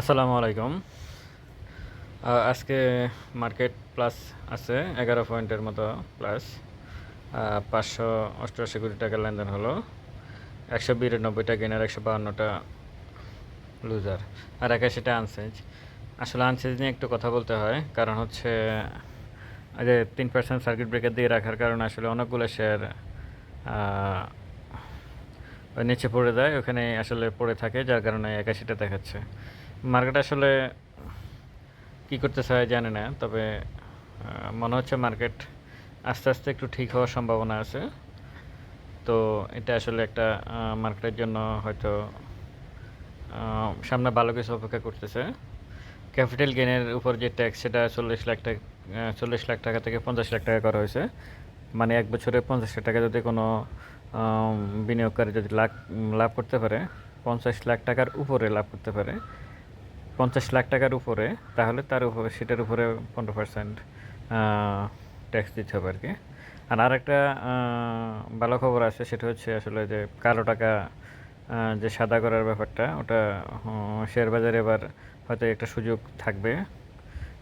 আসসালামু আলাইকুম। আজকে মার্কেট প্লাস আছে, এগারো পয়েন্টের মতো প্লাস। পাঁচশো অষ্টআশি কোটি টাকার লেনদেন হলো। একশো বিরানব্বইটা গেনার একশো বাহান্নটা লুজার আর একাশিটা আনসেজ আসলে আনসেজ নিয়ে একটু কথা বলতে হয়, কারণ হচ্ছে যে তিন পার্সেন্ট সার্কিট ব্রেকার দিয়ে রাখার কারণে আসলে অনেকগুলো শেয়ার নিচে পড়ে যায় ওখানে আসলে পড়ে থাকে, যার কারণে একাশিটা দেখাচ্ছে। মার্কেট আসলে কী করতে চায় জানি না, তবে মনে হচ্ছে মার্কেট আস্তে আস্তে একটু ঠিক হওয়ার সম্ভাবনা আছে। তো এটা আসলে একটা মার্কেটের জন্য হয়তো সামনে ভালো কিছু অপেক্ষা করতেছে। ক্যাপিটাল গেনের উপর যে ট্যাক্স, সেটা চল্লিশ লাখ টাকা চল্লিশ লাখ টাকা থেকে পঞ্চাশ লাখ টাকা করা হয়েছে। মানে এক বছরে পঞ্চাশ লাখ টাকা যদি কোনো বিনিয়োগকারী যদি লাভ লাভ করতে পারে, পঞ্চাশ লাখ টাকার উপরে লাভ করতে পারে পঞ্চাশ লাখ টাকার উপরে, তাহলে তার উপরে, সেটার উপরে পনেরো পার্সেন্ট ট্যাক্স দিতে হবে আর কি আর আরেকটা ভালো খবর আছে, সেটা হচ্ছে আসলে যে কালো টাকা যে সাদা করার ব্যাপারটা, ওটা শেয়ার বাজারে এবার হয়তো একটা সুযোগ থাকবে।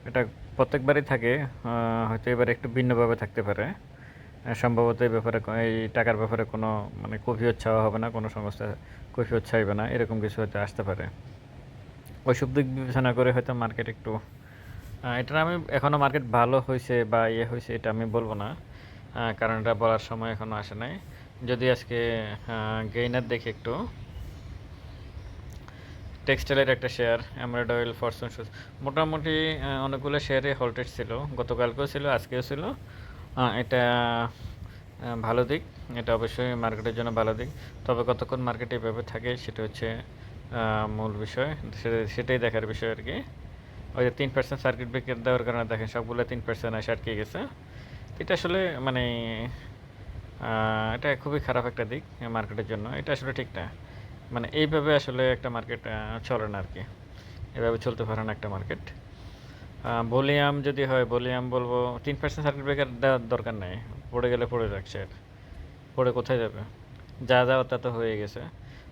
এটা প্রত্যেকবারই থাকে হয়তো এবার একটু ভিন্নভাবে থাকতে পারে। সম্ভবত এই ব্যাপারে এই টাকার ব্যাপারে কোনো মানে কফিয়ত চাওয়া হবে না, কোনো সংস্থা কফিয়ত চাইবে না, এরকম কিছু হয়তো আসতে পারে। ওইসব দিক বিবেচনা করে হয়তো মার্কেট একটু এটা আমি এখনও মার্কেট ভালো হয়েছে বা ইয়ে হয়েছে এটা আমি বলব না কারণ এটা বলার সময় এখনও আসে নাই। যদি আজকে গেইনার দেখি একটু টেক্সটাইলের একটা শেয়ার এমরাইড অয়েল ফরচুন শুজ মোটামুটি অনেকগুলো শেয়ারে হল্টেড ছিল, গতকালকেও ছিল, আজকেও ছিল। এটা ভালো দিক, এটা অবশ্যই মার্কেটের জন্য ভালো দিক। তবে কতক্ষণ মার্কেটে এভাবে থাকে সেটা হচ্ছে মূল বিষয়। সেটাই দেখার বিষয় আর কি। ওই যে তিন পার্সেন্ট সার্কিট ব্রেকার দেওয়ার কারণে দেখেন সবগুলো তিন পার্সেন্ট আসে আটকে গেছে। এটা আসলে মানে এটা খুবই খারাপ একটা দিক মার্কেটের জন্য। এটা আসলে ঠিক না। মানে এইভাবে আসলে একটা মার্কেট চলে না আর কি। এভাবে চলতে পারে না একটা মার্কেট ভলিউম যদি হয়, ভলিউম বলব, তিন পার্সেন্ট সার্কিট ব্রেকার দেওয়ার দরকার নেই। পড়ে গেলে পড়ে যাচ্ছে পড়ে কোথায় যাবে? যা যাওয়ার তা তো হয়ে গেছে।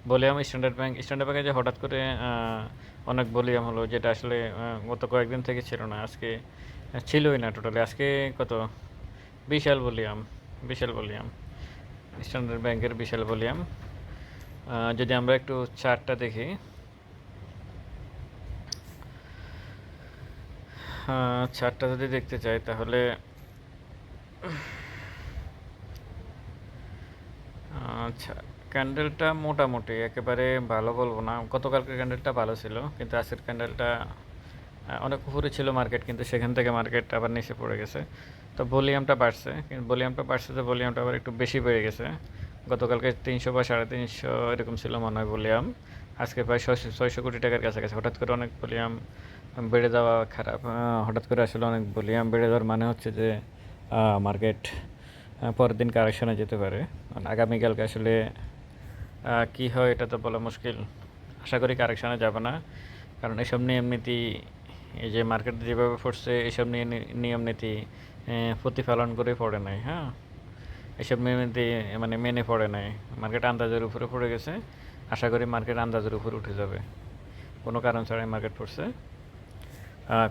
ভলিউম স্ট্যান্ডার্ড ব্যাংক স্ট্যান্ডার্ড ব্যাংকে যে হঠাৎ করে অনেক ভলিউম হলো, যেটা আসলে গত কয়েকদিন থেকে ছিল না, আজকে ছিলই না টোটালি আজকে কত? বিশাল ভলিউম বিশাল ভলিউম স্ট্যান্ডার্ড ব্যাংকের বিশাল ভলিউম যদি আমরা একটু চার্টটা দেখি। চার্টটা যদি দেখতে চাই, তাহলে আচ্ছা। ক্যান্ডেলটা মোটামুটি, একেবারে ভালো বলব না। গতকালকের ক্যান্ডেলটা ভালো ছিল, কিন্তু আজকের ক্যান্ডেলটা অনেক উপরে ছিল মার্কেট কিন্তু সেখান থেকে মার্কেট আবার নিচে পড়ে গেছে। তো ভলিউমটা বাড়ছে, কিন্তু ভলিউমটা বাড়ছে তো ভলিউমটা আবার একটু বেশি বেড়ে গেছে। গতকালকে তিনশো বা সাড়ে তিনশো এরকম ছিল মনে হয় ভলিউম আজকে প্রায় ছয়শো ছয়শো কোটি টাকার কাছাকাছি। হঠাৎ করে অনেক ভলিউম বেড়ে যাওয়া খারাপ। হঠাৎ করে আসলে অনেক ভলিউম বেড়ে যাওয়ার মানে হচ্ছে যে মার্কেট পরের দিন কারেকশনে যেতে পারে। আগামীকালকে আসলে কি হয় এটা তো বলা মুশকিল। আশা করি কারেকশানে যাবে না। কারণ এসব নিয়ম নীতি এই যে মার্কেট যেভাবে পড়ছে এসব নিয়ে নিয়ম নীতি আহ, প্রতিপালন করে পড়ে নাই হ্যাঁ? এসব নিয়ম নীতি মানে মেনে পড়ে নাই। মার্কেট আন্দাজের উপরে পড়ে গেছে। আশা করি মার্কেট আন্দাজের উপরে উঠে যাবে। কোনো কারণ ছাড়াই মার্কেট পড়ছে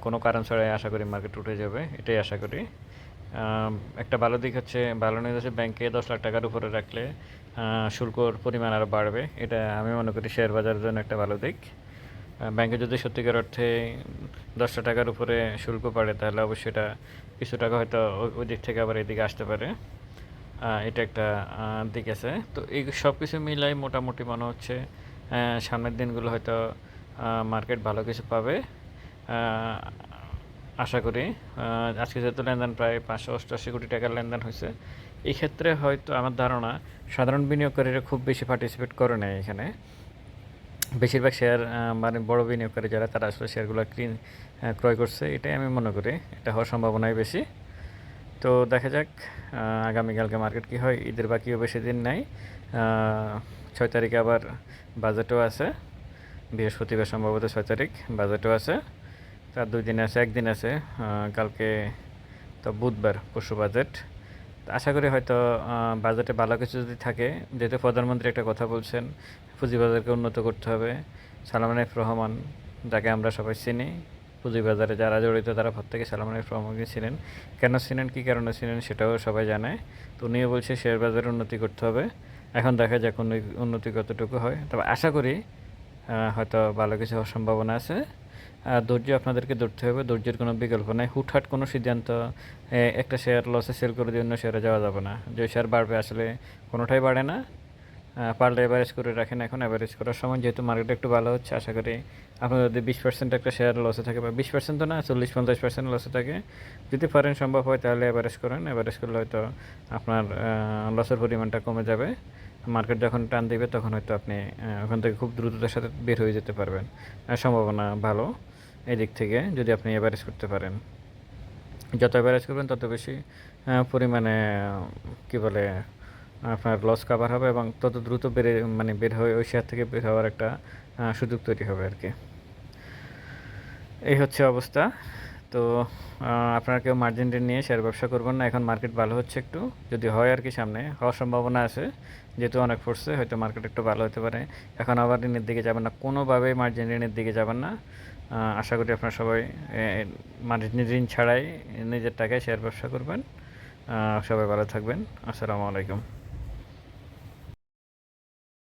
কোনো কারণ ছাড়াই আশা করি মার্কেট উঠে যাবে এটাই আশা করি। একটা ভালো দিক হচ্ছে ভালো নিউজ হচ্ছে ব্যাংকে দশ লাখ টাকার উপরে রাখলে শুল্কর পরিমাণ আরও বাড়বে। এটা আমি মনে করি শেয়ার বাজারের জন্য একটা ভালো দিক। ব্যাংকে যদি সত্যিকার অর্থে দশটা টাকার উপরে শুল্ক বাড়ে, তাহলে অবশ্যই এটা কিছু টাকা হয়তো ওই- দিক থেকে আবার এদিকে আসতে পারে। এটা একটা দিক আছে। তো এই সব কিছু মিলাই মোটামুটি মনে হচ্ছে সামনের দিনগুলো হয়তো মার্কেট ভালো কিছু পাবে। আশা করি। আজকে যেহেতু লেনদেন প্রায় পাঁচশো অষ্টআশি কোটি টাকার লেনদেন হয়েছে এই ক্ষেত্রে হয়তো আমার ধারণা সাধারণ বিনিয়োগকারীরা খুব বেশি পার্টিসিপেট করে নেয় এখানে। বেশিরভাগ শেয়ার মানে বড় বিনিয়োগকারী যারা, তারা আসলে শেয়ারগুলো কিন ক্রয় করছে, এটাই আমি মনে করি। এটা হওয়ার সম্ভাবনাই বেশি। তো দেখা যাক আগামীকালকে মার্কেট কী হয়, ঈদের বাকিও বেশি দিন নাই। ছয় তারিখে আবার বাজেটও আছে। বৃহস্পতিবার সম্ভবত ছয় তারিখ বাজেটও আছে। তার দুই দিন আছে, একদিন আছে। কালকে তো বুধবার পরশু বাজেট আশা করি হয়তো বাজেটে ভালো কিছু যদি থাকে, যেহেতু প্রধানমন্ত্রী একটা কথা বলছেন, পুঁজিবাজারকে উন্নত করতে হবে। সালমান এফ রহমান, যাকে আমরা সবাই চিনি, পুঁজিবাজারে যারা জড়িত, তারা প্রত্যেকে সালমানের রহমানকে ছিলেন কেন ছিলেন কী কারণে ছিলেন সেটাও সবাই জানে। তো উনিও বলছে, শেয়ার বাজারে উন্নতি করতে হবে। এখন দেখা যাক উন্নতি- কতটুকু হয়। তবে আশা করি হয়তো ভালো কিছু হওয়ার সম্ভাবনা আছে। ধৈর্য আপনাদেরকে ধরতে হবে। ধৈর্যের কোনো বিকল্প নাই। হুটহাট কোনো সিদ্ধান্ত একটা শেয়ার লসে সেল করে দিয়ে অন্য শেয়ারে যাওয়া যাবে না। যে শেয়ার বাড়বে আসলে কোনোটাই বাড়ে না। পারলে অ্যাভারেজ করে রাখেন। এখন অ্যাভারেজ করার সময় যেহেতু মার্কেট একটু ভালো হচ্ছে, আশা করি আপনার যদি বিশ পার্সেন্ট একটা শেয়ার লসে থাকে বা বিশ পার্সেন্ট তো না, চল্লিশ পঞ্চাশ পার্সেন্ট লসে থাকে, যদি পারেন সম্ভব হয় তাহলে অ্যাভারেজ করেন। অ্যাভারেজ করলে হয়তো আপনার লসের পরিমাণটা কমে যাবে। মার্কেট যখন টান দিবে তখন হয়তো আপনি ওখান থেকে খুব দ্রুততার সাথে বের হয়ে যেতে পারবেন। সম্ভাবনা ভালো। এই দিক থেকে যদি আপনি অ্যাভারেজ করতে পারেন। যত অ্যাভারেজ করবেন, তত বেশি পরিমাণে, কি বলে, আপনার লস কাভার হবে এবং তত দ্রুত বেড়ে মানে বের হয়ে ওই শেয়ার থেকে বের হওয়ার একটা সুযোগ তৈরি হবে আর কি। এই হচ্ছে অবস্থা। তো আপনারা কেউ মার্জিন নিয়ে শেয়ার ব্যবসা করবেন না। এখন মার্কেট ভালো হচ্ছে একটু। যদি হয় আর কি সামনে, হওয়ার সম্ভাবনা আছে। যেহেতু অনেক পড়ছে হয়তো মার্কেট একটু ভালো হতে পারে। এখন আবার ঋণের দিকে যাবেন না। কোনোভাবেই মার্জিন ঋণের দিকে যাবেন না। আশা করি আপনারা সবাই মানে ঋণ ছাড়াই নিজের টাকায় শেয়ার ব্যবসা করবেন। সবাই ভালো থাকবেন। আসসালামু আলাইকুম।